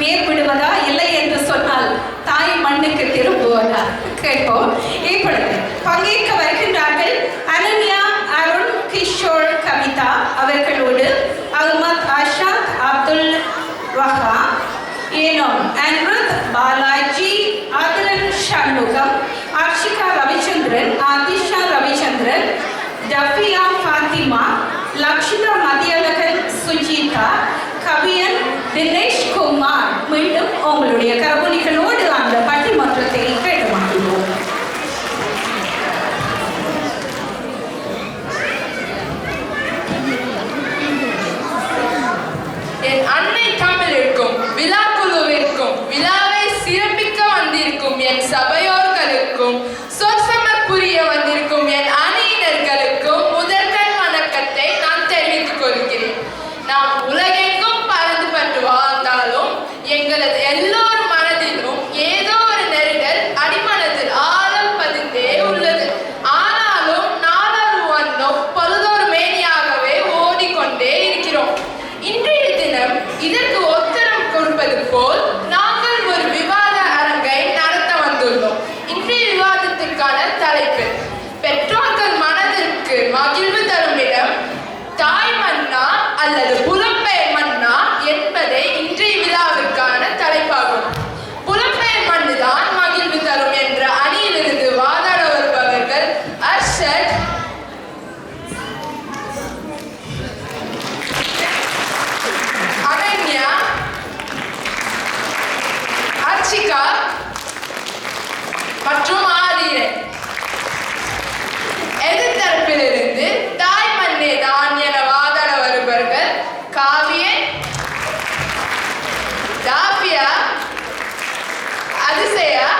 பேர் விடுவதா இல்லை என்று சொன்னால் தாய் மண்ணுக்கு திரும்புவதா கேட்போம். இப்பொழுது பங்கேற்க வருகின்றார்கள் அனன்யா அருண் கிஷோர் கவிதா அவர்களோடு அகமத் அஷாத் அப்துல் வஹா ஏனோம் அன்ருத் பாலாஜி ஆதரன் ஷண்முகம் அர்ஷிகா ரவிச்சந்திரன் ஆதிஷா ரவிச்சந்திரன் டஃபியா ஃபாத்திமா லக்ஷிதா மதியழகன் சுஜிதா கவியன் தினேஷ் குமார் மீண்டும் உங்களுடைய கரவொலிகளோடு அந்த பட்டிமன்றத்தை கேட்டு மாற்றுவோம் என் அன்னை தமிழுக்கும் விழா குழுவிற்கும் விழாவை சிறப்பிக்க வந்திருக்கும் என் சபையோர்களுக்கும் சொற்சமர் புரிய வந்திருக்கும் என் அணியினர்களுக்கும் முதற்கண் வணக்கத்தை நான் தெரிவித்துக் கொள்கிறேன் நாம் உலகெங்கும் பறந்து பட்டு வாழ்ந்தாலும் எங்களது எல்லோரும் மனதிலும் ஏதோ ஒரு நெருடல் அடிமனதில் ஆழம் பதிந்தே உள்ளது ஆனாலும் நாளொரு வண்ணம் பழுதொரு மேனியாகவே ஓடிக்கொண்டே இருக்கிறோம் இன்றைய தினம் இதற்கு உத்தரம் கொடுப்பது போல் நாங்கள் ஒரு விவாத அரங்கை நடத்த வந்துள்ளோம் இன்றைய விவாதத்திற்கான தலைப்பு பெற்றோர்கள் மனதிற்கு மகிழ்வு தரும் இடம் தாய் மன்னா அல்லது புலம்பெயர் மன்னா என்பதே இன்றைய விழாவிற்கான தலைப்பாகும் புலம்பெயர் மண்ணுதான் மகிழ்வு தரும் என்ற அணியிலிருந்து வாதாட வருபவர்கள் அர்ஷத் அனன்யா அர்ச்சிகா மற்றும் ஆதிரன் எதிர்த்தரப்பிலிருந்து தாய் மண்ணே தான் என வாதாட வருபவர்கள் காவியன் தாபியா அதிசயா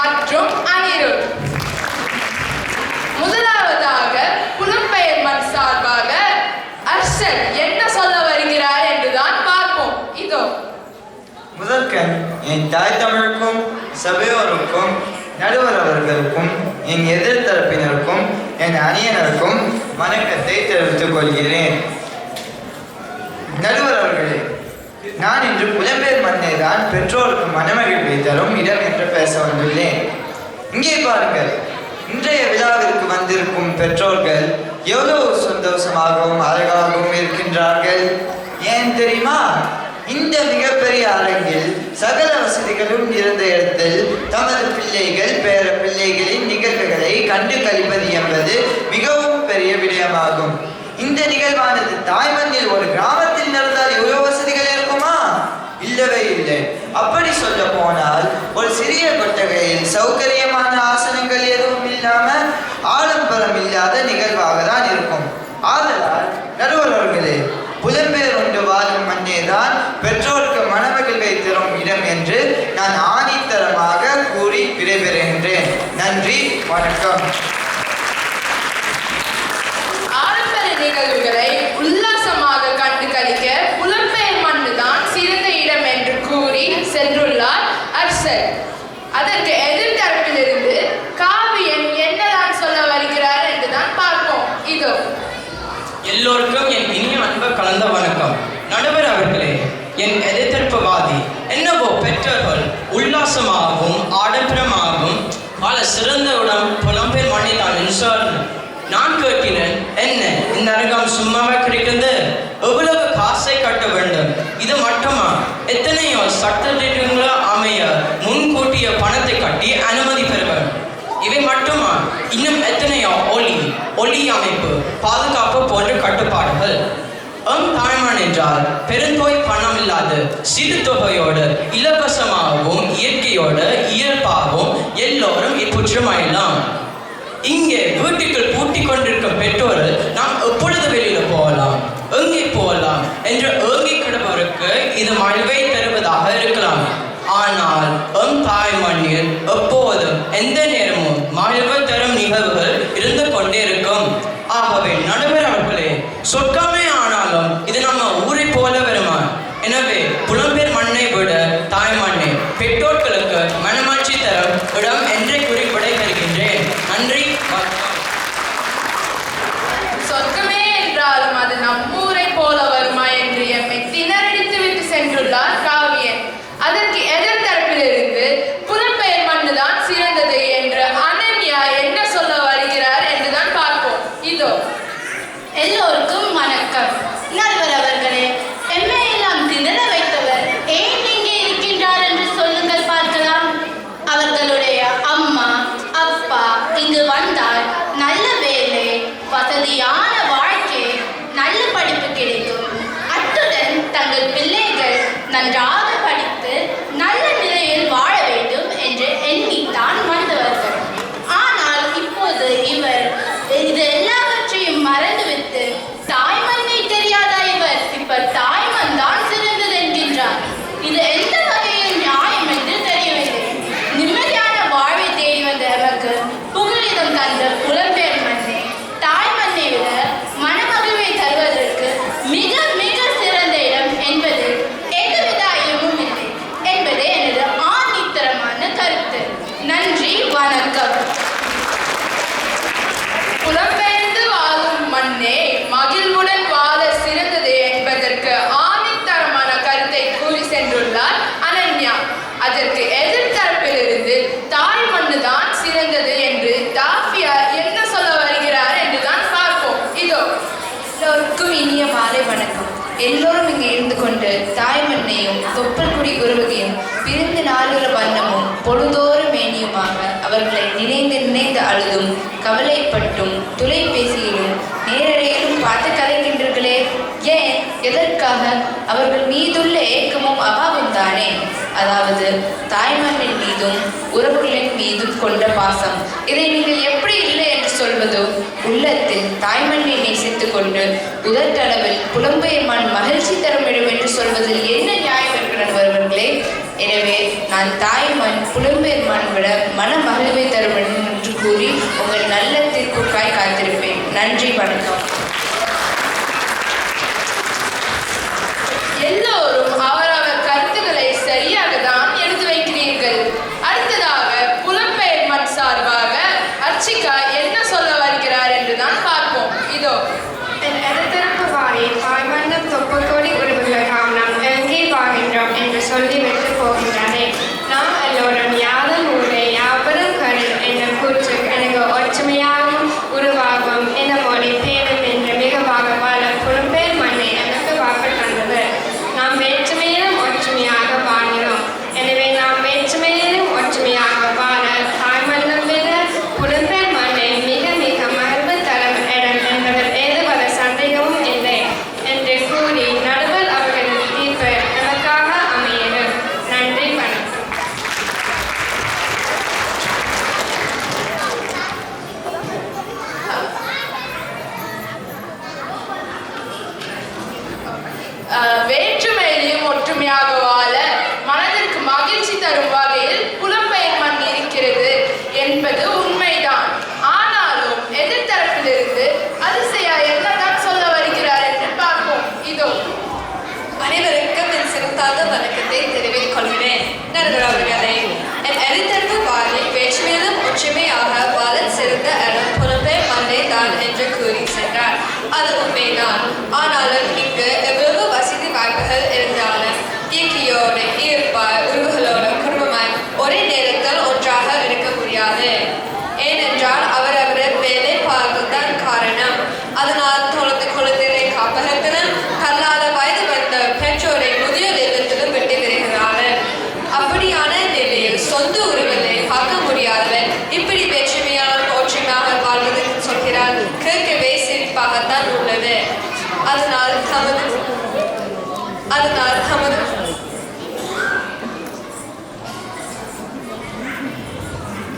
மற்றும் அனிருத் முதலாவதாக புலம்பெயர் மண் சார்பாக அர்ஷன் என்ன சொல்ல வருகிறார் என்றுதான் பார்ப்போம் இதோ முதற்கண் என் தாய் தமிழுக்கும் சபையோருக்கும் நடுவர் அவர்களுக்கும் என் எதிர்த்தரப்பினருக்கும் என் அணியனருக்கும் வணக்கத்தை தெரிவித்துக் கொள்கிறேன். நடுவர் அவர்களே நான் இன்று புலம்பெயர் மண்ணை தான் பெற்றோருக்கு மனமகிழ்வை தரும் இடம் என்று பேச வந்துள்ளேன். இங்கே பாருங்கள் இன்றைய விழாவிற்கு வந்திருக்கும் பெற்றோர்கள் எவ்வளவு சந்தோஷமாகவும் அழகாகவும் இருக்கின்றார்கள். ஏன் தெரியுமா? இந்த மிகப்பெரிய அரங்கில் சகல வசதிகளும் இருந்த இடத்தில் தமது பிள்ளைகள் பேர பிள்ளைகளின் நிகழ்வுகளை கண்டு கழிப்பது என்பது மிகவும் பெரிய விடயமாகும். இந்த நிகழ்வானது தாய்மண்ணில் ஒரு கிராமத்தில் நடந்தால் இவ்வளவு வசதிகள் இருக்குமா? இல்லவே இல்லை. அப்படி சொல்ல போனால் ஒரு சிறிய கொட்டகையில் சௌகரியமான ஆசனங்கள் எதுவும் இல்லாம ஆடம்பரம் இல்லாத நிகழ்வாக தான் இருக்கும். ஆதலால் நடுவர்களே அவர்களே புலம்பெயர் ஒன்று வாழும் மண்ணே தான் பெற்றோருக்கு மனமகிழ்வை தரும் இடம் என்று நான் ஆணித்தரமாக கூறி விடைபெறுகின்றேன். நன்றி வணக்கம். ஆடம்பர நிகழ்வுகளை உல்லாசமாக கண்டு கழிக்க புலம்பெயர் மண்ணுதான் சிறந்த இடம் என்று கூறி சென்றுள்ளார் அர்சல். அதற்கு எதிர்த்தரப்பிலிருந்து காவியன் என்னதான் சொல்ல வருகிறார் என்றுதான் பார்ப்போம். இதோ. எல்லோருக்கும் என் இனிய அன்பு கலந்த வணக்கம். நடுவர் அவர்களே என் எதிர்த்தரப்புவாதி என்னவோ பெற்றோர்கள் உல்லாசமாகவும் ஆடம்பரமாகவும் பல சிறந்த உடம் புலம்பெயர் மண்ணிதான் என்று நான் கேட்கிறேன் என்ன? இந்த அரங்கம் சும்மாவே கிடைக்கிறது? எவ்வளவு காசை கட்ட வேண்டும்? இது மட்டுமா? எத்தனையோ சட்டத்திட்டங்களோ அமைய முன்கூட்டிய பணத்தை கட்டி அனுமதி பெற இவை மட்டுமா? இன்னும் எத்தனையோ ஒலி ஒலி அமைப்பு பாதுகாப்பு போன்ற கட்டுப்பாடுகள். எம் தாய்மான் என்றால் பெருந்தோய் பணம் இல்லாத சிறு தொகையோடு இலவசமாகவும் இயற்கையோடு இயல்பாகவும் எல்லோரும் இப்புற்றமாயிடலாம் இங்கே வீட்டுக்குள் பூட்டிக் கொண்டிருக்கும் பெற்றோர்கள் நாம் எப்பொழுது வெளியில போகலாம்? எங்கே போகலாம்? என்று ஏங்கி கிடப்பவருக்கு இது மழ்வை தருவதாக இருக்கலாம். ஆனால் எம் தாய் மண்ணில் எப்போதும் எந்த நேரமும் மழ்வு தரும் நிகழ்வுகள் அதாவது தாய்மண்ணின் மீதும் உறவுகளின் மீதும் கொண்ட பாசம். இதை நீங்கள் எப்படி இல்லை என்று சொல்வதோ உள்ளத்தில் தாய்மண்ணை நேசித்து கொண்டு உதட்டளவில் புலம்பெயர்மான் மகிழ்ச்சி தரும் என்று சொல்வதில் என்ன நியாயம் இருக்கிறது வருவர்களே எனவே நான் தாய்மண் புலம்பெயர்மான் விட மன மகிழ்வை தரும் என்று கூறி உங்கள் நல்ல தீர்ப்புக்காய் காத்திருப்பேன். நன்றி வணக்கம். எல்லோரும்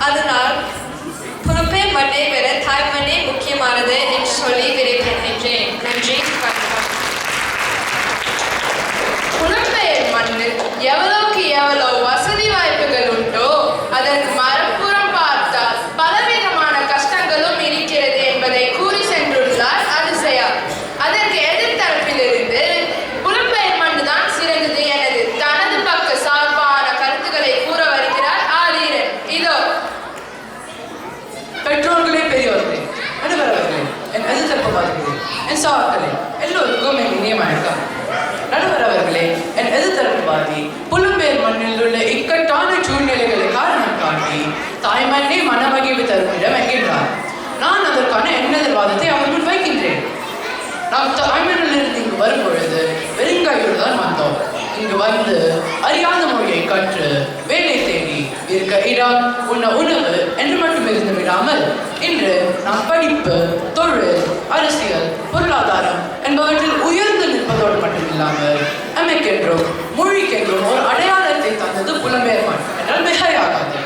I don't know. வந்து அறியாத மொழியை கற்று வேலை தேடி இருக்க இடம் உன்ன உணவு என்று மட்டும் இருந்து விடாமல் இன்று நாம் படிப்பு தொழில் அரசியல் பொருளாதாரம் என்பவற்றில் உயர்ந்து நிற்பதோடு மட்டும் இல்லாமல் நமக்கென்றும் மொழிக்கென்றும் ஒரு அடையாளத்தை தந்தது புலம்பெயர் மாற்றம் என்றால் மிகையாகாது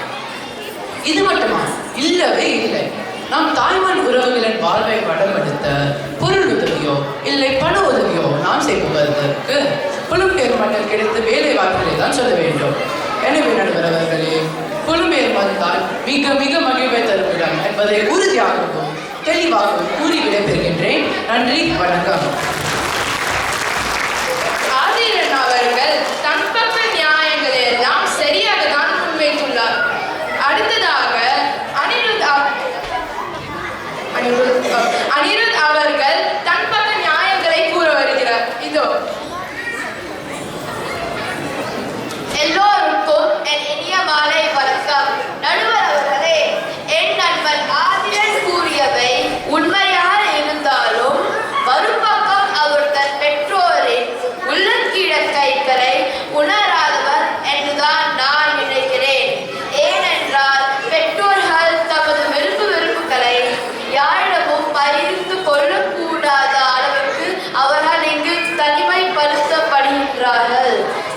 இது மட்டுமா? இல்லவே இல்லை. நாம் தாய்மண் உறவுகளின் வாழ்வை வடமெடுத்த பொருள் உதவியோ இல்லை பண உதவியோ நாம் செய்வதற்கு புலம்பெயர் மன்னர் கிடைத்த வேலை வாய்ப்புகளை தான் சொல்ல வேண்டும். எனவே நடுவரவர்களே புலம்பெயர் வந்தால் மிக மிக மகிழ்வை தருவிடம் என்பதை உறுதியாகவும் தெளிவாகவும் கூறி விடைபெறுகின்றேன். நன்றி வணக்கம்.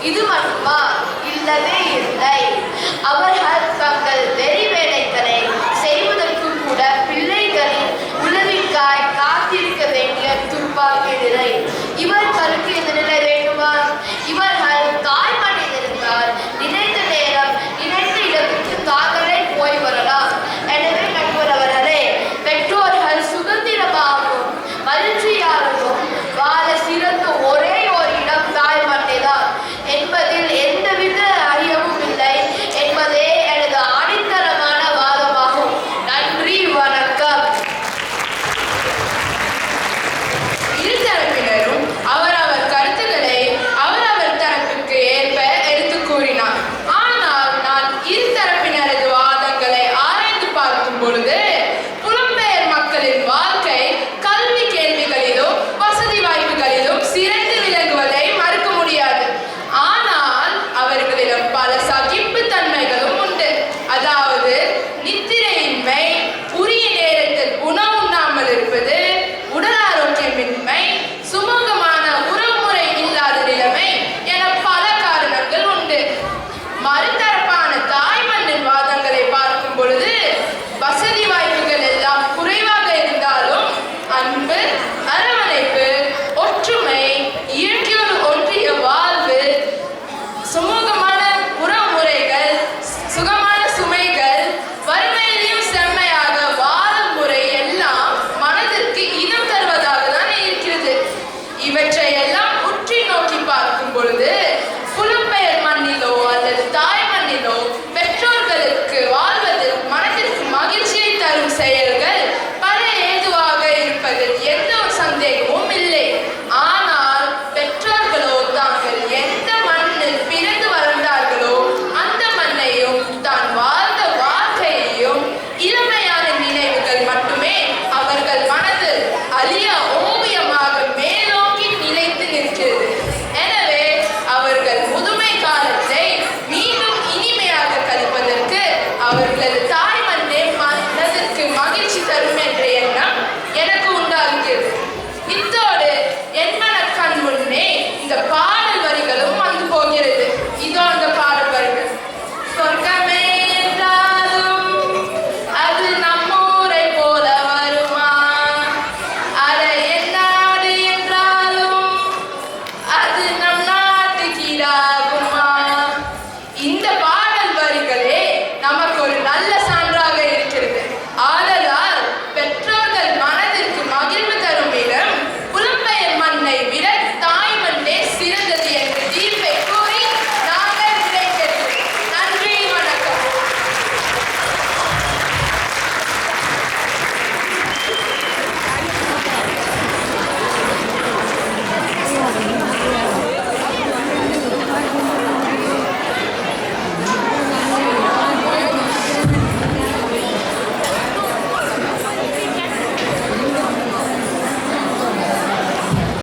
இது மட்டுமா? இல்லவே இல்லை. அவர்கள்